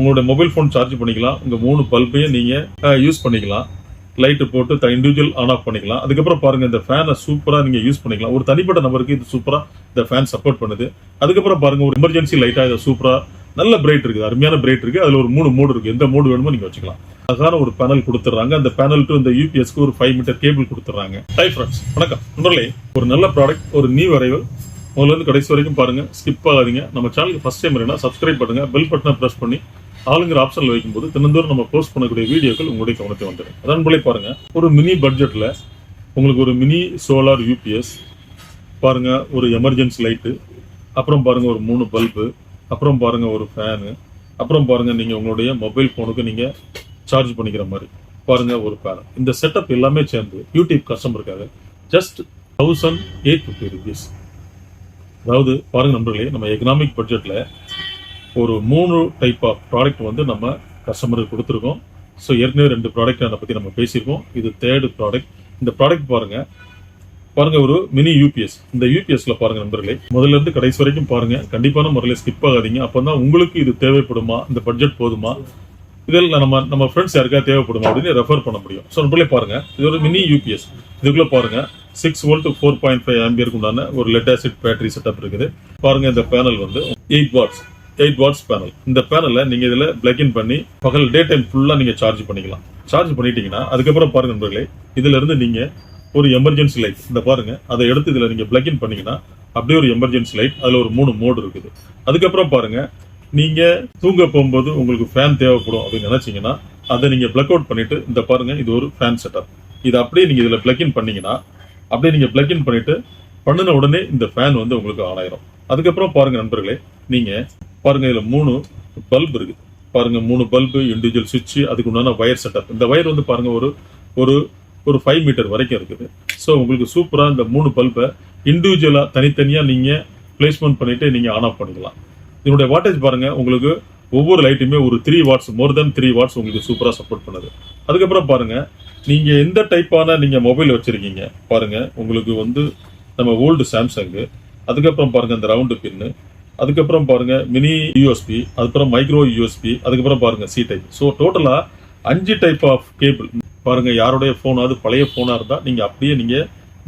உங்களுடைய mobile phone charge பண்ணிக்கலாம். உங்கள் மூணு பல்பையும் நீங்கள் யூஸ் பண்ணிக்கலாம். லைட்டு போட்டு த இண்டிவிஜுவல் ஆன் ஆஃப் பண்ணிக்கலாம். அதுக்கப்புறம் பாருங்கள் இந்த ஃபேனை சூப்பராக நீங்கள் யூஸ் பண்ணிக்கலாம். ஒரு தனிப்பட்ட நபருக்கு இது சூப்பராக இந்த ஃபேன் சப்போர்ட் பண்ணுது. அதுக்கப்புறம் பாருங்க ஒரு எமர்ஜென்சி லைட்டாக இதை சூப்பராக நல்ல பிரைட் இருக்குது. அருமையான பிரைட் இருக்குது. அதில் ஒரு மூணு மோடு இருக்குது எந்த மோடு வேணுமோ நீங்கள் வச்சுக்கலாம். அழகான ஒரு பேனல் கொடுத்துட்றாங்க. அந்த பேனல் டு இந்த யூபிஎஸ்க்கு ஒரு ஃபைவ் மீட்டர் கேபிள் கொடுத்துட்றாங்க. ஹை ஃப்ரெண்ட்ஸ் வணக்கம். நண்பர்களே ஒரு நல்ல ப்ராடக்ட் ஒரு நியூ அரைவல் முதல்ல இருந்து கடைசி வரைக்கும் பாருங்க ஸ்கிப் ஆகாதீங்க. நம்ம சேனலுக்கு ஃபஸ்ட் டைம் இருந்தால் சப்ஸ்கிரைப் பண்ணுங்கள் பெல் பட்டனை ப்ரெஸ் பண்ணி ஆளுங்கிற ஆப்ஷனில் வைக்கும்போது தினந்தோறும் நம்ம போஸ்ட் பண்ணக்கூடிய வீடியோக்கள் உங்களுடைய கவனத்தை வந்துடும். அதன் போல பாருங்கள் ஒரு மினி பட்ஜெட்டில் உங்களுக்கு ஒரு மினி சோலார் யூபிஎஸ் பாருங்கள் ஒரு எமர்ஜென்சி லைட்டு அப்புறம் பாருங்கள் ஒரு மூணு பல்பு அப்புறம் பாருங்கள் ஒரு ஃபேனு அப்புறம் பாருங்கள் நீங்கள் உங்களுடைய மொபைல் ஃபோனுக்கு நீங்கள் சார்ஜ் பண்ணிக்கிற மாதிரி பாருங்கள் ஒரு பேனல் இந்த செட்டப் எல்லாமே சேர்ந்து YouTube கஸ்டமருக்காக just thousand eight fifty rupees அதாவது பாருங்கள் நண்பர்களே நம்ம எக்கனாமிக் பட்ஜெட்டில் ஒரு மூணு டைப் ஆஃப் ப்ராடக்ட் வந்து நம்ம கஸ்டமருக்கு கொடுத்துருக்கோம். ஸோ ஏற்கனவே ரெண்டு ப்ராடக்ட் அதை பற்றி நம்ம பேசியிருக்கோம். இது தேர்டு ப்ராடக்ட் இந்த ப்ராடக்ட் பாருங்கள் பாருங்கள் ஒரு மினி யூபிஎஸ் இந்த யூபிஎஸ்ல பாருங்கள் நண்பர்களே. முதல்ல இருந்து கடைசி வரைக்கும் பாருங்க. கண்டிப்பான முறையில் ஸ்கிப் ஆகாதீங்க. அப்போ தான் உங்களுக்கு இது தேவைப்படுமா? இந்த பட்ஜெட் போதுமா? இதில் நம்ம நம்ம ஃப்ரெண்ட்ஸ் யாருக்கா தேவைப்படுமா அப்படின்னு ரெஃபர் பண்ண முடியும். ஸோ நண்பர்களே பாருங்கள் இது ஒரு மினி யூபிஎஸ் இதுக்குள்ளே பாருங்கள் six volt four point five ஆம்பியருக்கு உண்டான ஒரு லெட் ஆசிட் பேட்டரி செட்டப் இருக்குது. பாருங்கள் இந்த பேனல் வந்து eight watts eight watts panel இந்த பேனலை நீங்க இதுல பிளக் இன் பண்ணி பகல் டே டைம் ஃபுல்லா நீங்க சார்ஜ் பண்ணிக்கலாம். சார்ஜ் பண்ணிட்டீங்கன்னா அதுக்கப்புறம் பாருங்க நண்பர்களே இதுல இருந்து நீங்க ஒரு எமர்ஜென்சி லைட் இந்த பாருங்க அதை எடுத்து இதுல நீங்க பிளக் இன் பண்ணீங்கன்னா அப்படியே ஒரு எமர்ஜென்சி லைட் அதுல ஒரு மூணு மோடு இருக்குது. அதுக்கப்புறம் பாருங்க நீங்க தூங்க போகும்போது உங்களுக்கு ஃபேன் தேவைப்படும் அப்படின்னு நினைச்சீங்கன்னா அதை நீங்க பிளக் அவுட் பண்ணிட்டு இந்த பாருங்க இது ஒரு ஃபேன் செட்டப் இது அப்படியே நீங்க இதுல பிளக் இன் பண்ணீங்கன்னா அப்படியே நீங்க பிளக் இன் பண்ணிட்டு பண்ணின உடனே இந்த ஃபேன் வந்து உங்களுக்கு ஆன் ஆயிரும். அதுக்கப்புறம் பாருங்க நண்பர்களே நீங்க பாருங்க இதுல மூணு பல்ப் இருக்கு. பாருங்க மூணு பல்பு இண்டிவிஜுவல் சுவிட்ச் அதுக்கு உண்டான ஒயர் செட்டப் இந்த ஒயர் வந்து பாருங்க ஒரு ஒரு ஒரு ஃபைவ் மீட்டர் வரைக்கும் இருக்குது. ஸோ உங்களுக்கு சூப்பராக இந்த மூணு பல்பை இண்டிவிஜுவலாக தனித்தனியாக நீங்கள் பிளேஸ்மெண்ட் பண்ணிட்டு நீங்கள் ஆன் ஆஃப் பண்ணிக்கலாம். இதனுடைய வாட்டேஜ் பாருங்கள் உங்களுக்கு ஒவ்வொரு லைட்டுமே ஒரு three watts more then three watts உங்களுக்கு சூப்பராக சப்போர்ட் பண்ணுது. அதுக்கப்புறம் பாருங்க நீங்கள் எந்த டைப்பான நீங்கள் மொபைல் வச்சிருக்கீங்க பாருங்கள் உங்களுக்கு வந்து நம்ம ஓல்டு சாம்சங்கு அதுக்கப்புறம் பாருங்கள் இந்த ரவுண்டு பின்னு அதுக்கப்புறம் பாருங்க மினி யூஎஸ்பி அதுக்கப்புறம் மைக்ரோ யூஎஸ்பி அதுக்கப்புறம் பாருங்க சி டைப் ஸோ டோட்டலா அஞ்சு டைப் ஆஃப் கேபிள் பாருங்க யாருடைய போனாவது பழைய போனா இருந்தால் நீங்க அப்படியே நீங்க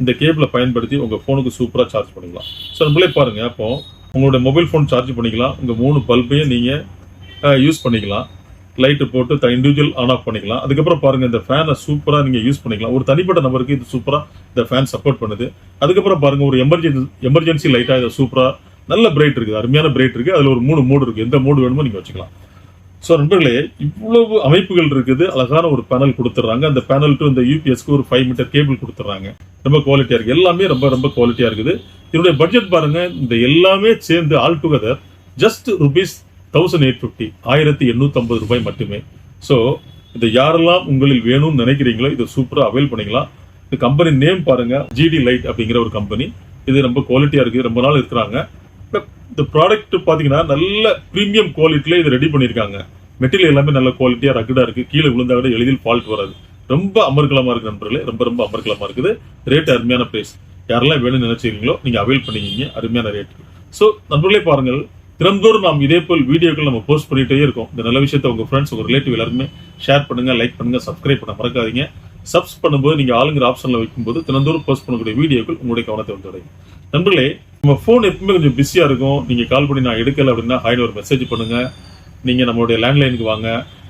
இந்த கேபிளை பயன்படுத்தி உங்க போனுக்கு சூப்பரா சார்ஜ் பண்ணிக்கலாம். ஸோ நம்மளே பாருங்க அப்போ உங்களுடைய மொபைல் ஃபோன் சார்ஜ் பண்ணிக்கலாம். உங்க மூணு பல்பையும் நீங்க யூஸ் பண்ணிக்கலாம். லைட்டு போட்டு த இண்டிவிஜுவல் ஆன் ஆஃப் பண்ணிக்கலாம். அதுக்கப்புறம் பாருங்க இந்த ஃபேனை சூப்பராக நீங்கள் யூஸ் பண்ணிக்கலாம். ஒரு தனிப்பட்ட நபருக்கு இது சூப்பராக இந்த ஃபேன் சப்போர்ட் பண்ணுது. அதுக்கப்புறம் பாருங்க ஒரு எமர்ஜென்சி எமர்ஜென்சி லைட்டாக இதை சூப்பராக நல்ல பிரைட் இருக்குது அருமையான பிரைட் இருக்கு அதுல ஒரு மூணு மோடு இருக்கு. எந்த மோடு வேணுமோ நீங்க வச்சுக்கலாம். ஸோ நண்பர்களே இவ்வளவு அமைப்புகள் இருக்குது. அழகான ஒரு பேனல் கொடுத்துட்றாங்க. அந்த பேனல் டு இந்த யூபிஎஸ்க்கு ஒரு ஃபைவ் மீட்டர் கேபிள் கொடுத்துட்றாங்க. ரொம்ப குவாலிட்டியா இருக்கு. எல்லாமே ரொம்ப ரொம்ப குவாலிட்டியா இருக்குது. இதனுடைய பட்ஜெட் பாருங்க. இந்த எல்லாமே சேர்ந்து all together just rupees thousand eight fifty ஆயிரத்தி எண்ணூற்றம்பது ரூபாய் மட்டுமே. ஸோ இதை யாரெல்லாம் உங்களில் வேணும்னு நினைக்கிறீங்களோ இதை சூப்பரா அவைல் பண்ணிக்கலாம். இந்த கம்பெனி நேம் பாருங்க. ஜிடி லைட் அப்படிங்கிற ஒரு கம்பெனி இது ரொம்ப குவாலிட்டியாக இருக்குது ரொம்ப நாள் இருக்கிறாங்க. இந்த ப்ராடக்ட் பார்த்தீங்கன்னா நல்ல ப்ரீமியம் குவாலிட்டியில் இது ரெடி பண்ணியிருக்காங்க. மெட்டீரியல் எல்லாமே நல்ல குவாலிட்டியாக ரக்குடாக இருக்குது கீழே விழுந்தா கூட எளிதில் ஃபால்ட் வராது. ரொம்ப அமர்கலமாக இருக்குது நண்பர்களே ரொம்ப ரொம்ப அமர்கலமாக இருக்குது. ரேட் அருமையான ப்ரைஸ் யாரெல்லாம் வேணும்னு நினச்சிருக்கீங்களோ நீங்கள் அவைல் பண்ணிக்கிங்க. அருமையான ரேட் ஸோ நண்பர்களே பாருங்கள் தினந்தோறும் நாம் இதே போல் வீடியோக்கள் நம்ம போஸ்ட் பண்ணிகிட்டே இருக்கோம். இந்த நல்ல விஷயத்தை உங்கள் ஃப்ரெண்ட்ஸ் உங்கள் ரிலேட்டிவ் எல்லாருமே ஷேர் பண்ணுங்கள் லைக் பண்ணுங்கள் சப்ஸ்கிரைப் பண்ண மறக்காதீங்க. சப்ஸ் பண்ணும்போது நீங்கள் ஆளுங்கிற ஆப்ஷனில் வைக்கும்போது தினந்தோறும் போஸ்ட் பண்ணக்கூடிய வீடியோக்கள் உங்களுடைய கவனத்தை வந்து நண்பர்களே நம்ம ஃபோன் எப்பவுமே கொஞ்சம் பிஸியாக இருக்கும். நீங்கள் கால் பண்ணி நான் எடுக்கல அப்படின்னா ஹாய்னு ஒரு மெசேஜ் பண்ணுங்கள் நீங்கள் நம்மளுடைய லேண்ட்லைனுக்கு வாங்க.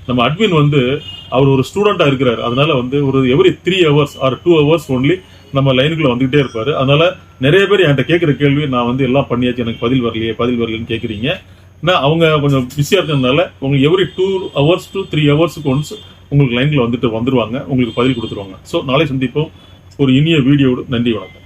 நம்ம அட்மின் வந்து அவர் ஒரு ஸ்டூடெண்ட்டாக இருக்கிறார். அதனால வந்து ஒரு every three hours or two hours only நம்ம லைனுக்குள்ள வந்துகிட்டே இருப்பார். அதனால நிறைய பேர் என்கிட்ட கேட்குற கேள்வி நான் வந்து எல்லாம் பண்ணியாச்சு எனக்கு பதில் வரலையே பதில் வரலன்னு கேட்குறீங்க. நான் அவங்க கொஞ்சம் பிஸியாக இருக்கிறதுனால உங்களுக்கு every two hours to three ஹவர்ஸுக்கு once உங்களுக்கு லைனில் வந்துட்டு வந்துருவாங்க. உங்களுக்கு பதில் கொடுத்துருவாங்க. ஸோ நாளை சந்திப்போம். ஒரு இனிய வீடியோடு நன்றி வணக்கம்.